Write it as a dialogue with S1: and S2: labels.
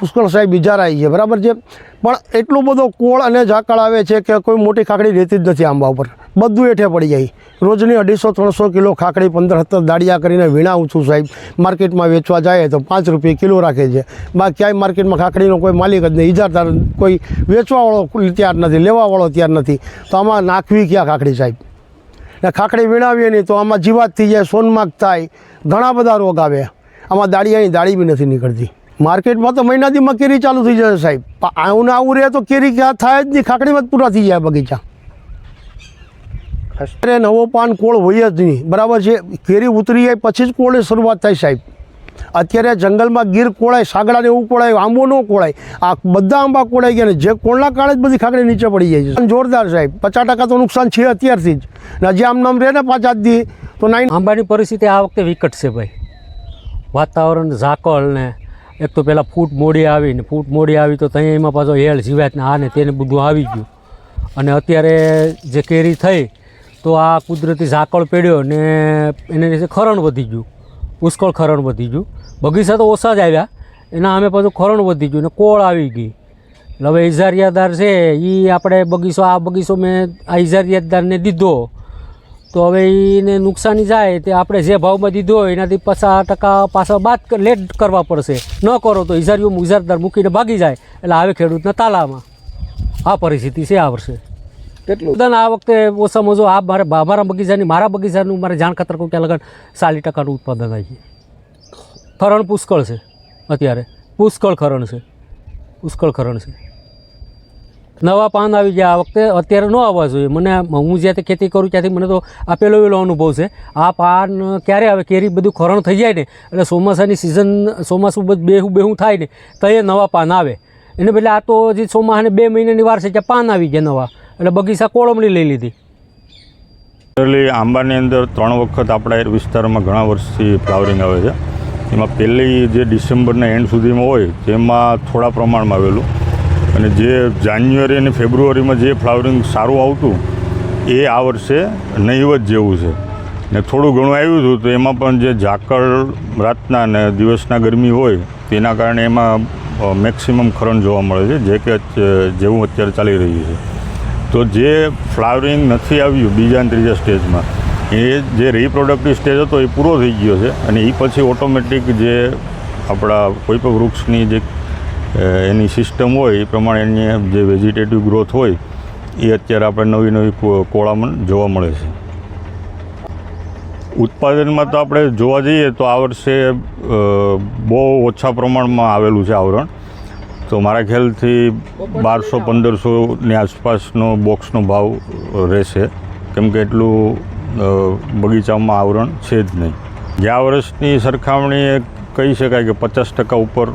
S1: પુષ્કળ સાહેબ ઇજારાઈ છે, બરાબર છે? પણ એટલો બધો કોળ અને ઝાકળ આવે છે કે કોઈ મોટી ખાકડી રહેતી જ નથી આંબા ઉપર. બધું હેઠે પડી જાય. રોજની અઢીસો, ત્રણસો કિલો ખાકડી પંદર, સત્તર દાડિયા કરીને વીણાવું છું સાહેબ. માર્કેટમાં વેચવા જાય તો પાંચ રૂપિયા કિલો રાખે છે. બા, ક્યાંય માર્કેટમાં ખાકડીનો કોઈ માલિક જ નહીં. ઇજારદાર કોઈ વેચવાવાળો તૈયાર નથી, લેવાવાળો તૈયાર નથી. તો આમાં નાખવી ક્યાં ખાકડી સાહેબ? ને ખાખડી વીણાવીએ નહીં તો આમાં જીવાત થઈ જાય, સોનમાગ થાય. ઘણા બધા રોગ આવે. આમાં દાળિયાની દાળી બી નથી નીકળતી. માર્કેટમાં તો મહિનાથીમાં કેરી ચાલુ થઈ જશે સાહેબ. આવું ને આવું રહે તો કેરી ક્યાં થાય જ નહીં. ખાકડીમાં જ પૂરા થઈ જાય બગીચા. અત્યારે નવો પાન કોળ હોય જ નહીં. બરાબર છે? કેરી ઉતરી જાય પછી જ કોળની શરૂઆત થાય સાહેબ. અત્યારે જંગલમાં ગીર કોળાય સાગડાને એવું કોળાય આંબો ન કોળાય. આ બધા આંબા કોળાઈ ગયા ને જે કોળના કાળે જ બધી ખાકડી નીચે પડી જાય છે. જોરદાર સાહેબ. પચાસ ટકા તો નુકસાન છે અત્યારથી જ. ને હજી આમ નામ રહે ને પાંચ આજ દી તો નાઇન
S2: આંબાની પરિસ્થિતિ આ વખતે વિકટ છે ભાઈ. વાતાવરણ ઝાકળ ને એક તો પહેલાં ફૂટ મોડી આવી ને ફૂટ મોડી આવી તો ત્યાં એમાં પાછો હેળ જીવાત ને આ ને તેને બધું આવી ગયું. અને અત્યારે જે કેરી થઈ તો આ કુદરતી ઝાકળ પડ્યો ને એને લીધે ખરણ વધી ગયું. પુષ્કળ ખરણ વધી ગયું. બગીચા તો ઓછા જ આવ્યા. એના અમે પાછું ખરણ વધી ગયું ને કોળ આવી ગઈ. એટલે હવે ઇઝારિયાદાર છે એ આપણે બગીચો, આ બગીચો મેં આ ઇઝારિયાદારને દીધો. તો હવે એને નુકસાની જાય તે આપણે જે ભાવમાં દીધો હોય એનાથી પચાસ ટકા પાછા બાદ લેટ કરવા પડશે. ન કરો તો ઇજારીઓ ઇજારદાર મૂકીને ભાગી જાય. એટલે આવે ખેડૂતના તાલામાં. આ પરિસ્થિતિ છે આ વર્ષે.
S3: કેટલું?
S2: ઉદાહરણ આ વખતે ઓછામાં જો આ મારે મારા બગીચાની મારા બગીચાનું મારે જાણ ખાતર કહું કે લગન ચાલીસ ટકાનું ઉત્પાદન આવી ખરણ પુષ્કળ છે અત્યારે. પુષ્કળ ખરણ છે. પુષ્કળ ખરણ છે. નવા પાન આવી ગયા. આ વખતે અત્યારે ન આવવા જોઈએ. મને હું જ્યાંથી ખેતી કરું ત્યાંથી મને તો આ પહેલો વહેલો અનુભવ છે. આ પાન ક્યારે આવે? કેરી બધું ખરણ થઈ જાય ને, એટલે ચોમાસાની સિઝન ચોમાસું બધું બેહું બેહું થાય ને, તો એ નવા પાન આવે. એને બદલે આ તો જે ચોમાસાને બે મહિનાની વાર છે ત્યાં પાન આવી ગયા નવા. એટલે બગીચા કોળમણી લઈ લીધી.
S4: એટલે આંબાની અંદર ત્રણ વખત આપણા વિસ્તારમાં ઘણા વર્ષથી ફ્લાવરિંગ આવે છે. એમાં પહેલી જે ડિસેમ્બરના એન્ડ સુધીમાં હોય, તેમાં થોડા પ્રમાણમાં આવેલું. અને જે જાન્યુઆરી અને ફેબ્રુઆરીમાં જે ફ્લાવરિંગ સારું આવતું, એ આ વર્ષે નહીવત જેવું છે. ને થોડું ઘણું આવ્યું હતું તો એમાં પણ જે ઝાકળ રાતના ને દિવસના ગરમી હોય, તેના કારણે એમાં મેક્સિમમ ખરણ જોવા મળે છે, જે કે જેવું અત્યારે ચાલી રહ્યું છે. તો જે ફ્લાવરિંગ નથી આવ્યું બીજા અને ત્રીજા સ્ટેજમાં, એ જે રિપ્રોડક્ટિવ સ્ટેજ હતો એ પૂરો થઈ ગયો છે, અને એ પછી ઓટોમેટિક જે આપણા કોઈ પણ વૃક્ષની જે એની સિસ્ટમ હોય, એ પ્રમાણે એની જે વેજીટેટિવ ગ્રોથ હોય, એ અત્યારે આપણે નવી નવી કોળામણ જોવા મળે છે. ઉત્પાદનમાં તો આપણે જોવા જઈએ તો આ વર્ષે બહુ ઓછા પ્રમાણમાં આવેલું છે આવરણ. તો મારા ખ્યાલથી બારસો પંદરસોની આસપાસનો બોક્સનો ભાવ રહેશે. કેમ કે એટલું બગીચામાં આવરણ છે જ નહીં. ગયા વર્ષની સરખામણીએ કહી શકાય કે પચાસ ટકા ઉપર